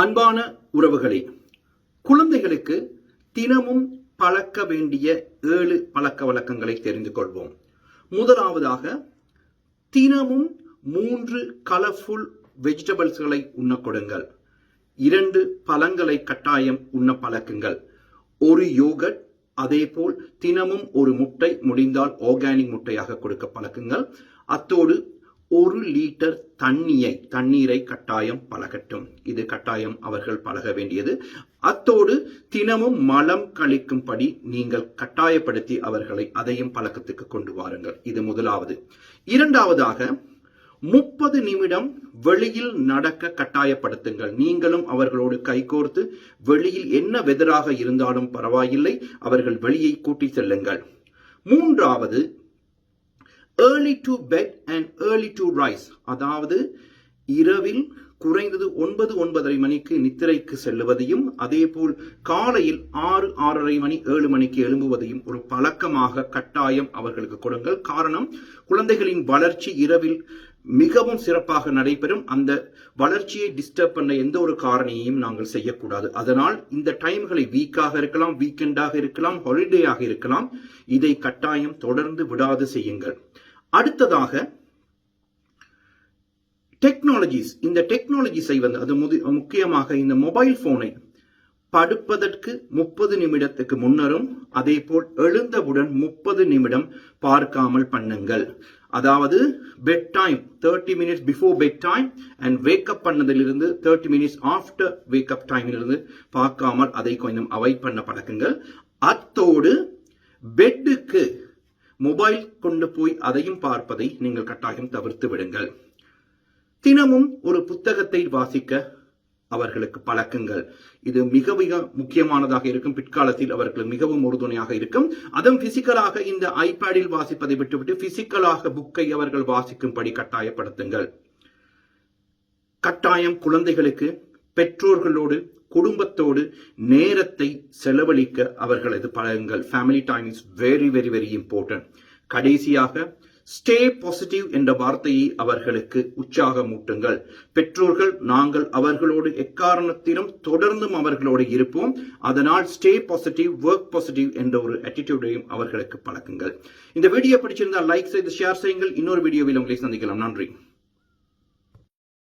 அன்பான உறவுகளே குழந்தைகளுக்கு தினமும் பழக்க வேண்டிய ஏழு பழக்க வழக்கங்களை தெரிந்து கொள்வோம். முதலாவதாக தினமும் மூன்று கலர்ஃபுல் வெஜிடபிள்ஸ்களை உண்ண கொடுங்கள். இரண்டு பழங்களை கட்டாயம் உண்ண பழக்குங்கள். ஒரு யோகட் அதேபோல் தினமும் ஒரு முட்டை முடிந்தால் ஆர்கானிக் முட்டையாக கொடுக்க பழக்குங்கள். அத்தோடு ஒரு லிட்டர் தண்ணியை தண்ணீரை கட்டாயம் பழகட்டும். இது கட்டாயம் அவர்கள் பழக வேண்டியது. அத்தோடு தினமும் மலம் கழிக்கும்படி நீங்கள் கட்டாயப்படுத்தி அவர்களை அதையும் பழக்கத்துக்கு கொண்டு வாருங்கள். இது முதலாவது. இரண்டாவதாக முப்பது நிமிடம் வெளியில் நடக்க கட்டாயப்படுத்துங்கள். நீங்களும் அவர்களோடு கைகோர்த்து வெளியில் என்ன வெதராக இருந்தாலும் பரவாயில்லை. அவர்கள் வெளியை கூட்டி செல்லுங்கள். மூன்றாவது early to bed and early to rise அதாவது இரவில் குறைந்தது ஒன்பது ஒன்பதரை மணிக்கு நித்திரைக்கு செல்லுவதையும் அதேபோல் காலையில் ஆறு ஆறரை மணி ஏழு மணிக்கு எழும்புவதையும் ஒரு பழக்கமாக கட்டாயம் அவர்களுக்கு கொடுங்கள். காரணம் குழந்தைகளின் வளர்ச்சி இரவில் மிகவும் சிறப்பாக நடைபெறும். அந்த வளர்ச்சியை டிஸ்டர்ப் பண்ண எந்த ஒரு காரணியையும் நாங்கள் செய்யக்கூடாது. அதனால் இந்த டைம்களை வீக்காக இருக்கலாம் வீக்கெண்டாக இருக்கலாம் ஹாலிடேயாக இருக்கலாம் இதை கட்டாயம் தொடர்ந்து விடாது செய்யுங்கள். அடுத்ததாக டெக்னாலஜிஸ் இந்த டெக்னாலஜிஸை வந்து அது முக்கியமாக இந்த மொபைல் போனை படுப்பதற்கு முப்பது நிமிடத்துக்கு முன்னரும் அதே போல் எழுந்தவுடன் முப்பது நிமிடம் பார்க்காமல் பண்ணுங்கள். அதாவது bed time thirty minutes before bed time and wake up பண்ணதிலிருந்து thirty minutes after wake up டைமிலிருந்து பார்க்காமல் அதை கொஞ்சம் அவாய்ட் பண்ண பழக்குங்கள். அத்தோடு பெட்டுக்கு மொபைல் கொண்டு போய் அதையும் பார்ப்பதை நீங்கள் கட்டாயம் தவிர்த்து விடுங்கள். தினமும் ஒரு புத்தகத்தை வாசிக்க அவர்களுக்கு பழக்குங்கள். இது மிக மிக முக்கியமானதாக இருக்கும். பிற்காலத்தில் அவர்களுக்கு மிகவும் உறுதுணையாக இருக்கும். அதுவும் பிசிக்கலாக இந்த ஐபேடில் வாசிப்பதை விட்டுவிட்டு பிசிக்கலாக புக்கை அவர்கள் வாசிக்கும்படி கட்டாயப்படுத்துங்கள். கட்டாயம் குழந்தைகளுக்கு பெற்றோர்களோடு குடும்பத்தோடு நேரத்தை செலவழிக்க அவர்களது பழகுங்கள். Family time is very very very important கடைசியாக ஸ்டே பாசிட்டிவ் என்ற வார்த்தையை அவர்களுக்கு உற்சாகமூட்டுங்கள். பெற்றோர்கள் நாங்கள் அவர்களோடு எக்காரணத்திலும் தொடர்ந்தும் அவர்களோடு இருப்போம். அதனால் ஸ்டே பாசிட்டிவ் ஒர்க் பாசிட்டிவ் என்ற ஒரு அட்டிடியூடையும் அவர்களுக்கு பழக்குங்கள். இந்த வீடியோ பிடிச்சிருந்தால் லைக் செய்து ஷேர் செய்யுங்கள். இன்னொரு வீடியோவில் உங்களை சந்திக்கலாம். நன்றி.